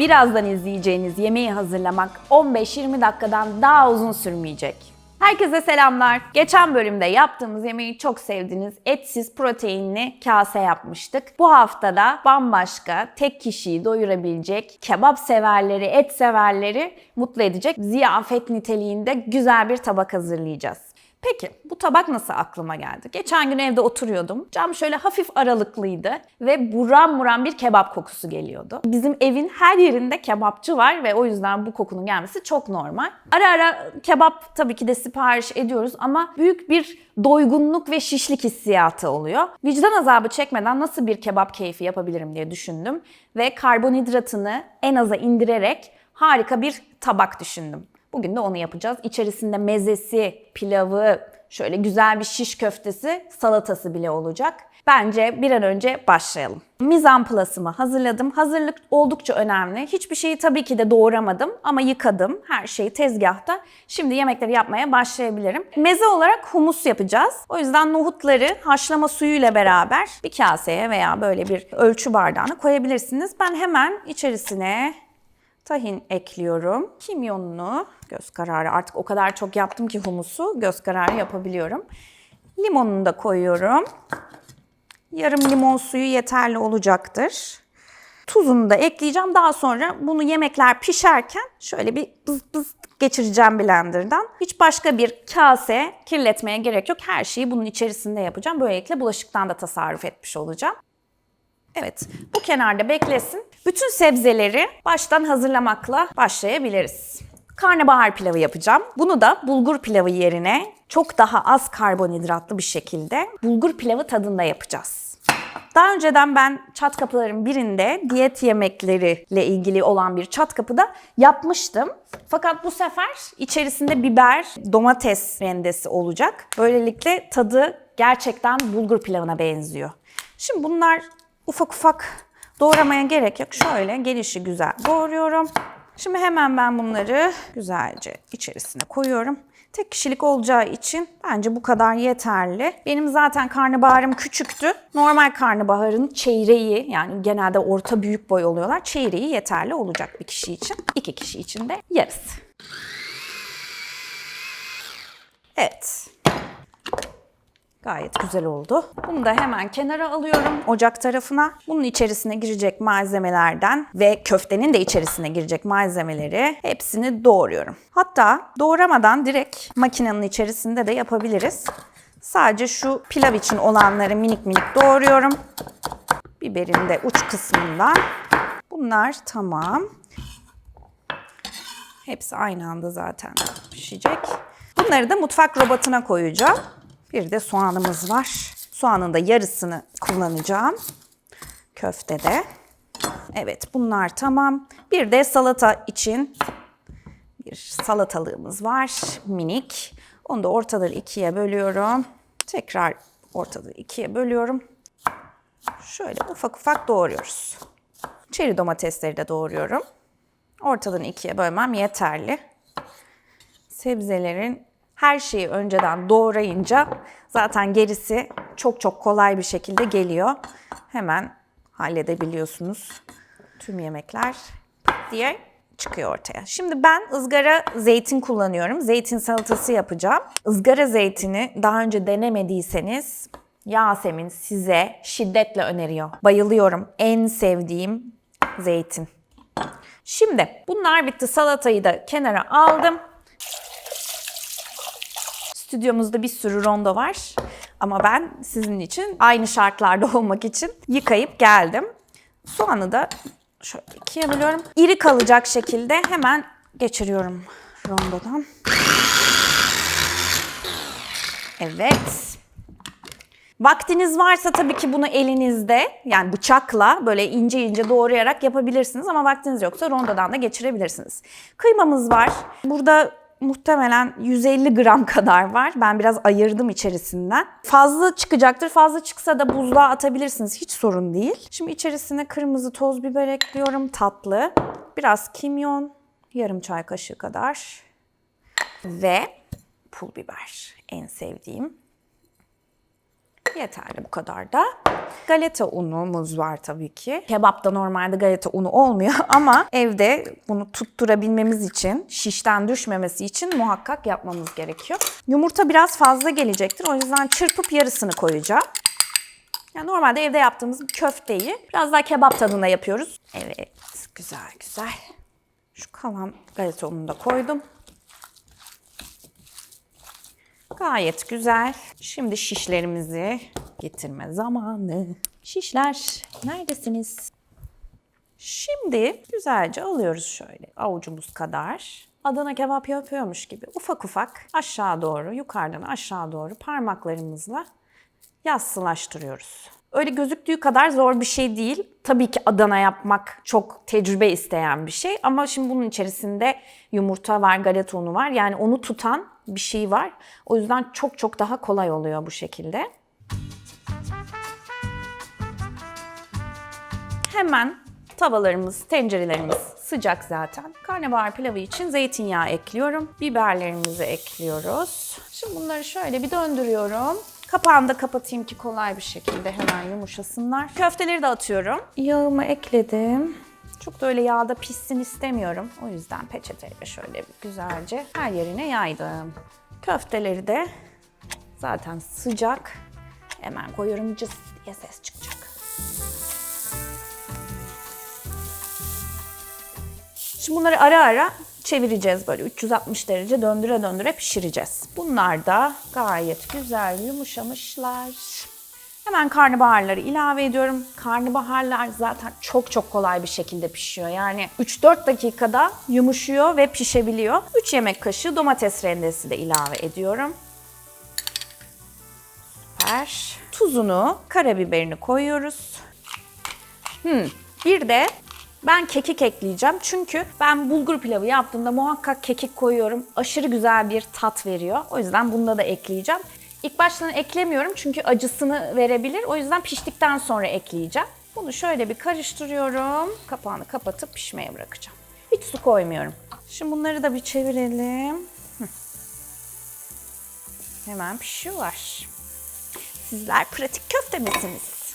Birazdan izleyeceğiniz yemeği hazırlamak 15-20 dakikadan daha uzun sürmeyecek. Herkese selamlar. Geçen bölümde yaptığımız yemeği çok sevdiniz. Etsiz proteinli kase yapmıştık. Bu haftada bambaşka, tek kişiyi doyurabilecek, kebap severleri, et severleri mutlu edecek ziyafet niteliğinde güzel bir tabak hazırlayacağız. Peki bu tabak nasıl aklıma geldi? Geçen gün evde oturuyordum. Cam şöyle hafif aralıklıydı ve buram buram bir kebap kokusu geliyordu. Bizim evin her yerinde kebapçı var ve o yüzden bu kokunun gelmesi çok normal. Ara ara kebap tabii ki de sipariş ediyoruz ama büyük bir doygunluk ve şişlik hissiyatı oluyor. Vicdan azabı çekmeden nasıl bir kebap keyfi yapabilirim diye düşündüm ve karbonhidratını en aza indirerek harika bir tabak düşündüm. Bugün de onu yapacağız. İçerisinde mezesi, pilavı, şöyle güzel bir şiş köftesi, salatası bile olacak. Bence bir an önce başlayalım. Mizan plasımı hazırladım. Hazırlık oldukça önemli. Hiçbir şeyi tabii ki de doğramadım ama yıkadım. Her şeyi tezgahta. Şimdi yemekleri yapmaya başlayabilirim. Meze olarak humus yapacağız. O yüzden nohutları haşlama suyuyla beraber bir kaseye veya böyle bir ölçü bardağına koyabilirsiniz. Ben hemen içerisine Tahin ekliyorum. Kimyonunu göz kararı artık o kadar çok yaptım ki humusu göz kararı yapabiliyorum. Limonunu da koyuyorum. Yarım limon suyu yeterli olacaktır. Tuzunu da ekleyeceğim. Daha sonra bunu yemekler pişerken şöyle bir bız bız geçireceğim blenderdan. Hiç başka bir kase kirletmeye gerek yok. Her şeyi bunun içerisinde yapacağım. Böylelikle bulaşıktan da tasarruf etmiş olacağım. Evet, bu kenarda beklesin. Bütün sebzeleri baştan hazırlamakla başlayabiliriz. Karnabahar pilavı yapacağım. Bunu da bulgur pilavı yerine çok daha az karbonhidratlı bir şekilde bulgur pilavı tadında yapacağız. Daha önceden ben çat kapıların birinde diyet yemekleriyle ilgili olan bir çat kapıda yapmıştım. Fakat bu sefer içerisinde biber, domates rendesi olacak. Böylelikle tadı gerçekten bulgur pilavına benziyor. Şimdi bunlar ufak ufak doğramaya gerek yok. Şöyle gelişi güzel doğruyorum. Şimdi hemen ben bunları güzelce içerisine koyuyorum. Tek kişilik olacağı için bence bu kadar yeterli. Benim zaten karnabaharım küçüktü. Normal karnabaharın çeyreği yani genelde orta büyük boy oluyorlar. Çeyreği yeterli olacak bir kişi için. İki kişi için de yarısı. Evet. Gayet güzel oldu. Bunu da hemen kenara alıyorum ocak tarafına. Bunun içerisine girecek malzemelerden ve köftenin de içerisine girecek malzemeleri hepsini doğruyorum. Hatta doğramadan direkt makinenin içerisinde de yapabiliriz. Sadece şu pilav için olanları minik minik doğruyorum. Biberin de uç kısmından. Bunlar tamam. Hepsi aynı anda zaten pişecek. Bunları da mutfak robotuna koyacağım. Bir de soğanımız var. Soğanın da yarısını kullanacağım. Köftede. Evet bunlar tamam. Bir de salata için bir salatalığımız var. Minik. Onu da ortaları ikiye bölüyorum. Tekrar ortaları ikiye bölüyorum. Şöyle ufak ufak doğruyoruz. Çeri domatesleri de doğruyorum. Ortadan ikiye bölmem yeterli. Sebzelerin her şeyi önceden doğrayınca zaten gerisi çok çok kolay bir şekilde geliyor. Hemen halledebiliyorsunuz. Tüm yemekler diye çıkıyor ortaya. Şimdi ben ızgara zeytin kullanıyorum. Zeytin salatası yapacağım. Izgara zeytini daha önce denemediyseniz Yasemin size şiddetle öneriyor. Bayılıyorum. En sevdiğim zeytin. Şimdi bunlar bitti. Salatayı da kenara aldım. Stüdyomuzda bir sürü rondo var. Ama ben sizin için aynı şartlarda olmak için yıkayıp geldim. Soğanı da şöyle ikiye bölüyorum. İri kalacak şekilde hemen geçiriyorum rondodan. Evet. Vaktiniz varsa tabii ki bunu elinizde yani bıçakla böyle ince ince doğrayarak yapabilirsiniz ama vaktiniz yoksa rondodan da geçirebilirsiniz. Kıymamız var. Burada muhtemelen 150 gram kadar var. Ben biraz ayırdım içerisinden. Fazla çıkacaktır. Fazla çıksa da buzluğa atabilirsiniz. Hiç sorun değil. Şimdi içerisine kırmızı toz biber ekliyorum. Tatlı. Biraz kimyon. Yarım çay kaşığı kadar. Ve pul biber. En sevdiğim. Yeterli bu kadar da. Galeta unumuz var tabii ki. Kebapta normalde galeta unu olmuyor ama evde bunu tutturabilmemiz için, şişten düşmemesi için muhakkak yapmamız gerekiyor. Yumurta biraz fazla gelecektir. O yüzden çırpıp yarısını koyacağım. Yani normalde evde yaptığımız köfteyi biraz daha kebap tadında yapıyoruz. Evet, güzel güzel. Şu kalan galeta ununu da koydum. Gayet güzel. Şimdi şişlerimizi getirme zamanı. Şişler neredesiniz? Şimdi güzelce alıyoruz şöyle avucumuz kadar. Adana kebap yapıyormuş gibi ufak ufak aşağı doğru, yukarıdan aşağı doğru parmaklarımızla yassılaştırıyoruz. Öyle gözüktüğü kadar zor bir şey değil. Tabii ki Adana yapmak çok tecrübe isteyen bir şey ama şimdi bunun içerisinde yumurta var, galeta unu var. Yani onu tutan bir şey var. O yüzden çok çok daha kolay oluyor bu şekilde. Hemen tavalarımız, tencerelerimiz sıcak zaten. Karnabahar pilavı için zeytinyağı ekliyorum. Biberlerimizi ekliyoruz. Şimdi bunları şöyle bir döndürüyorum. Kapağını da kapatayım ki kolay bir şekilde hemen yumuşasınlar. Köfteleri de atıyorum. Yağımı ekledim. Çok da öyle yağda pişsin istemiyorum. O yüzden peçeteyle şöyle bir güzelce her yerine yaydım. Köfteleri de zaten sıcak. Hemen koyuyorum cıs diye ses çıkacak. Şimdi bunları ara ara çevireceğiz böyle 360 derece döndüre döndüre pişireceğiz. Bunlar da gayet güzel yumuşamışlar. Hemen karnabaharları ilave ediyorum. Karnabaharlar zaten çok çok kolay bir şekilde pişiyor. Yani 3-4 dakikada yumuşuyor ve pişebiliyor. 3 yemek kaşığı domates rendesi de ilave ediyorum. Süper. Tuzunu, karabiberini koyuyoruz. Hmm. Bir de ben kekik ekleyeceğim. Çünkü ben bulgur pilavı yaptığımda muhakkak kekik koyuyorum. Aşırı güzel bir tat veriyor. O yüzden bunda da ekleyeceğim. İlk baştan eklemiyorum çünkü acısını verebilir. O yüzden piştikten sonra ekleyeceğim. Bunu şöyle bir karıştırıyorum. Kapağını kapatıp pişmeye bırakacağım. Hiç su koymuyorum. Şimdi bunları da bir çevirelim. Hemen pişiyorlar. Sizler pratik köfte misiniz?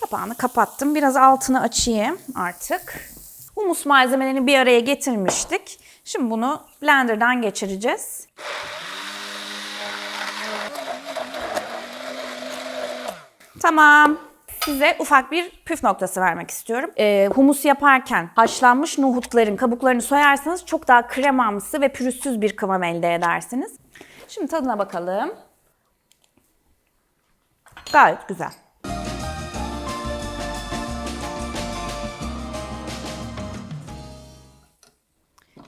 Kapağını kapattım. Biraz altını açayım artık. Humus malzemelerini bir araya getirmiştik. Şimdi bunu blenderdan geçireceğiz. Tamam. Size ufak bir püf noktası vermek istiyorum. Ee, humus yaparken haşlanmış nohutların kabuklarını soyarsanız çok daha kremamsı ve pürüzsüz bir kıvam elde edersiniz. Şimdi tadına bakalım. Gayet güzel.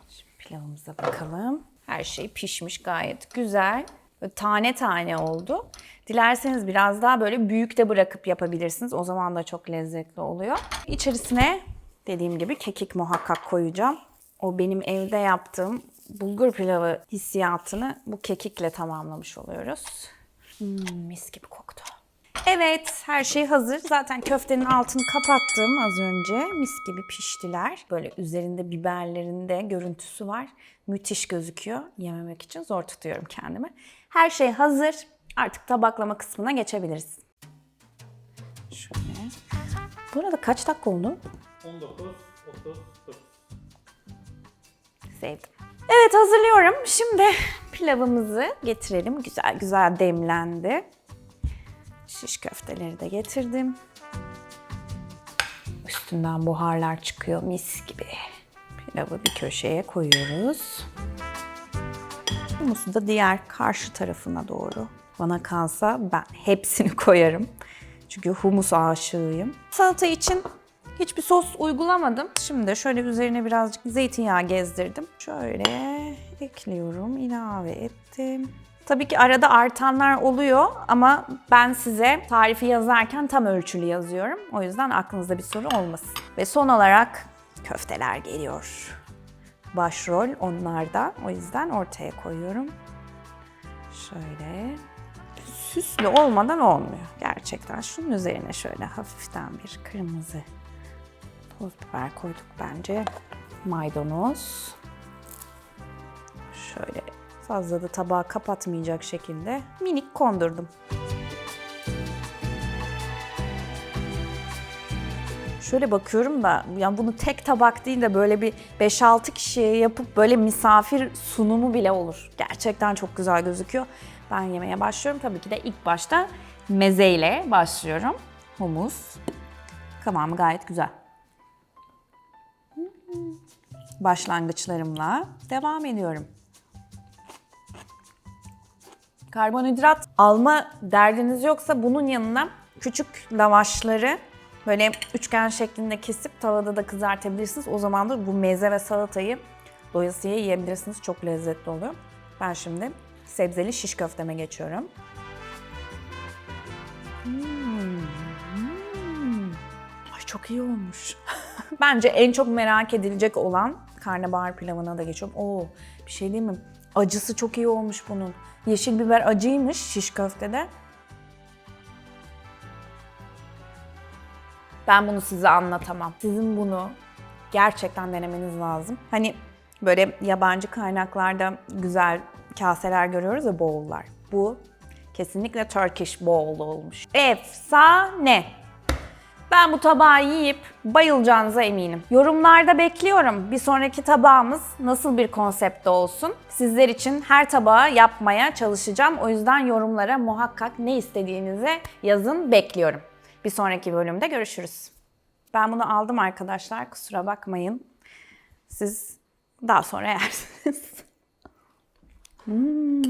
Şimdi pilavımıza bakalım. Her şey pişmiş gayet güzel. Tane tane oldu. Dilerseniz biraz daha böyle büyük de bırakıp yapabilirsiniz. O zaman da çok lezzetli oluyor. İçerisine dediğim gibi kekik muhakkak koyacağım. O benim evde yaptığım bulgur pilavı hissiyatını bu kekikle tamamlamış oluyoruz. Hmm, mis gibi koktu. Evet, her şey hazır. Zaten köftenin altını kapattım az önce. Mis gibi piştiler. Böyle üzerinde biberlerinde görüntüsü var. Müthiş gözüküyor. Yememek için zor tutuyorum kendimi. Her şey hazır. Artık tabaklama kısmına geçebiliriz. Şöyle. Bu arada kaç dakika oldu? 19, 30, 40. Sevdim. Evet hazırlıyorum. Şimdi pilavımızı getirelim. Güzel güzel demlendi. Şiş köfteleri de getirdim. Üstünden buharlar çıkıyor mis gibi. Pilavı bir köşeye koyuyoruz. Humusu da diğer karşı tarafına doğru. Bana kalsa ben hepsini koyarım. Çünkü humus aşığıyım. Salata için hiçbir sos uygulamadım. Şimdi şöyle üzerine birazcık zeytinyağı gezdirdim. Şöyle ekliyorum, ilave ettim. Tabii ki arada artanlar oluyor ama ben size tarifi yazarken tam ölçülü yazıyorum. O yüzden aklınızda bir soru olmasın. Ve son olarak köfteler geliyor. Başrol onlarda. O yüzden ortaya koyuyorum. Şöyle süslü olmadan olmuyor gerçekten. Şunun üzerine şöyle hafiften bir kırmızı toz biber koyduk bence. Maydanoz. Şöyle Fazla da tabağı kapatmayacak şekilde minik kondurdum. şöyle bakıyorum da yani bunu tek tabak değil de böyle bir 5-6 kişiye yapıp böyle misafir sunumu bile olur. Gerçekten çok güzel gözüküyor. Ben yemeye başlıyorum. Tabii ki de ilk başta mezeyle başlıyorum. Humus. Kıvamı gayet güzel. Başlangıçlarımla devam ediyorum. Karbonhidrat alma derdiniz yoksa bunun yanına küçük lavaşları böyle üçgen şeklinde kesip tavada da kızartabilirsiniz. O zaman da bu meze ve salatayı doyasıya yiyebilirsiniz. Çok lezzetli oluyor. Ben şimdi sebzeli şiş köfteme geçiyorum. Hmm. Ay çok iyi olmuş. Bence en çok merak edilecek olan karnabahar pilavına da geçiyorum. Oo, bir şey değil mi? Acısı çok iyi olmuş bunun. Yeşil biber acıymış şiş köftede. Ben bunu size anlatamam. Sizin bunu gerçekten denemeniz lazım. Hani böyle yabancı kaynaklarda güzel kaseler görüyoruz ya bowl'lar. Bu kesinlikle Turkish bowl olmuş. Efsane. Ben bu tabağı yiyip bayılacağınıza eminim. Yorumlarda bekliyorum. Bir sonraki tabağımız nasıl bir konsepte olsun? Sizler için her tabağı yapmaya çalışacağım. O yüzden yorumlara muhakkak ne istediğinizi yazın bekliyorum. Bir sonraki bölümde görüşürüz. Ben bunu aldım arkadaşlar. Kusura bakmayın. Siz daha sonra yersiniz. Hmm.